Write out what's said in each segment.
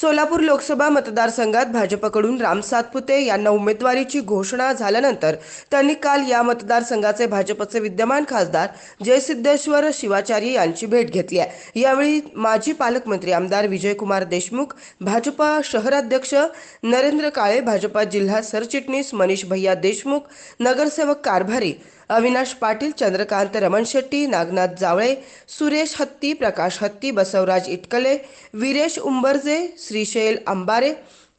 सोलापूर लोकसभा मतदारसंघात भाजपकडून राम सातपुते यांना उमेदवारीची घोषणा झाल्यानंतर त्यांनी काल या मतदारसंघाचे भाजपचे विद्यमान खासदार जयसिद्धेश्वर शिवाचार्य यांची भेट घेतली आहे. यावेळी माजी पालकमंत्री आमदार विजयकुमार देशमुख भाजपा शहराध्यक्ष नरेंद्र काळे भाजपा जिल्हा सरचिटणीस मनीष भैया देशमुख नगरसेवक कारभारी अविनाश पाटील चंद्रकांत रमण शेट्टी नागनाथ जावळे सुरेश हत्ती प्रकाश हत्ती बसवराज इटकले विरेश उंबरजे श्रीशैल अंबारे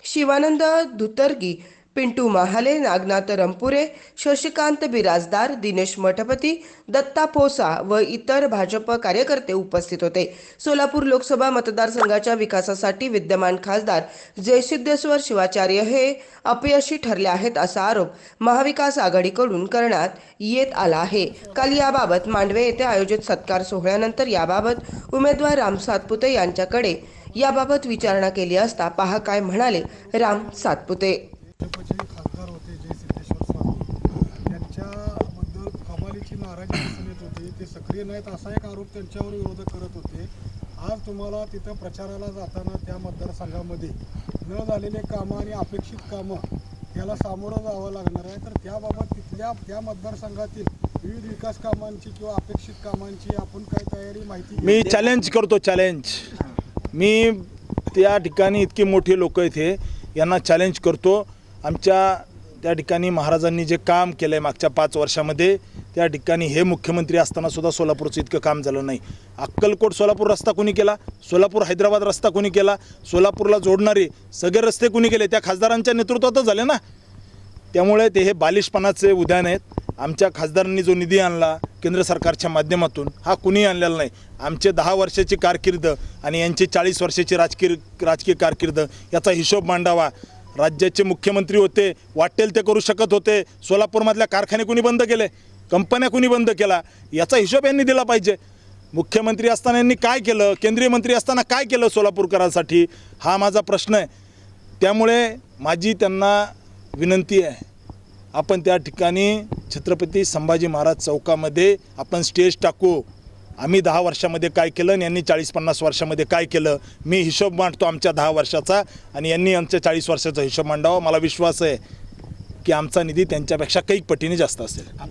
शिवानंद धुतर्गी पिंटू महाले नागनाथ रंपुरे शशिकांत बिराजदार दिनेश मठपती दत्ता पोसा व इतर भाजप कार्यकर्ते उपस्थित होते सोलापूर लोकसभा मतदारसंघाच्या विकासासाठी विद्यमान खासदार जयसिद्धेश्वर शिवाचार्य हे अपयशी ठरले आहेत असा आरोप महाविकास आघाडीकडून करण्यात येत आला आहे. काल याबाबत मांडवे येथे आयोजित सत्कार सोहळ्यानंतर याबाबत उमेदवार राम सातपुते यांच्याकडे याबाबत विचारणा केली असता पहा काय म्हणाले राम सातपुते. होती ते सक्रिय नाहीत असा एक आरोप त्यांच्यावर विरोधक करत होते. आज तुम्हाला तिथं प्रचाराला जाताना त्या मतदारसंघामध्ये न झालेले कामं आणि अपेक्षित कामं याला सामोरं जावं लागणार आहे. तर त्याबाबत तिथल्या त्या मतदारसंघातील विविध विकास कामांची किंवा अपेक्षित कामांची आपण काय तयारी माहिती मी चॅलेंज करतो चॅलेंज मी त्या ठिकाणी इतकी मोठी लोक इथे यांना चॅलेंज करतो. आमच्या त्या ठिकाणी महाराजांनी जे काम केलं आहे मागच्या पाच वर्षामध्ये त्या ठिकाणी हे मुख्यमंत्री असताना सुद्धा सोलापूरचं इतकं काम झालं नाही. अक्कलकोट सोलापूर रस्ता कोणी केला? सोलापूर हैदराबाद रस्ता कोणी केला? सोलापूरला जोडणारे सगळे रस्ते कोणी केले? त्या खासदारांच्या नेतृत्वातच झाले ना. त्यामुळे ते हे बालिशपणाचे उद्यान आहेत. आमच्या खासदारांनी जो निधी आणला केंद्र सरकारच्या माध्यमातून हा कुणीही आणलेला नाही. आमचे दहा वर्षाची कारकीर्द आणि यांची चाळीस वर्षाची राजकीय राजकीय कारकीर्द याचा हिशोब मांडावा. राज्याचे मुख्यमंत्री होते वाटेल ते करू शकत होते. सोलापूरमधल्या कारखाने कुणी बंद केले? कंपन्या कुणी बंद केला? याचा हिशोब यांनी दिला पाहिजे. मुख्यमंत्री असताना यांनी काय केलं? केंद्रीय मंत्री असताना काय केलं सोलापूरकरांसाठी? हा माझा प्रश्न आहे. त्यामुळे माझी त्यांना विनंती आहे. आपण त्या ठिकाणी छत्रपती संभाजी महाराज चौकामध्ये आपण स्टेज टाकू. आम्ही दहा वर्षामध्ये काय केलं आणि यांनी चाळीस पन्नास वर्षामध्ये काय केलं? मी हिशोब मांडतो आमच्या दहा वर्षाचा आणि यांनी आमच्या चाळीस वर्षाचा हिशोब मांडावा. मला विश्वास आहे की आमचा निधी त्यांच्यापेक्षा कैक पटीने जास्त असेल.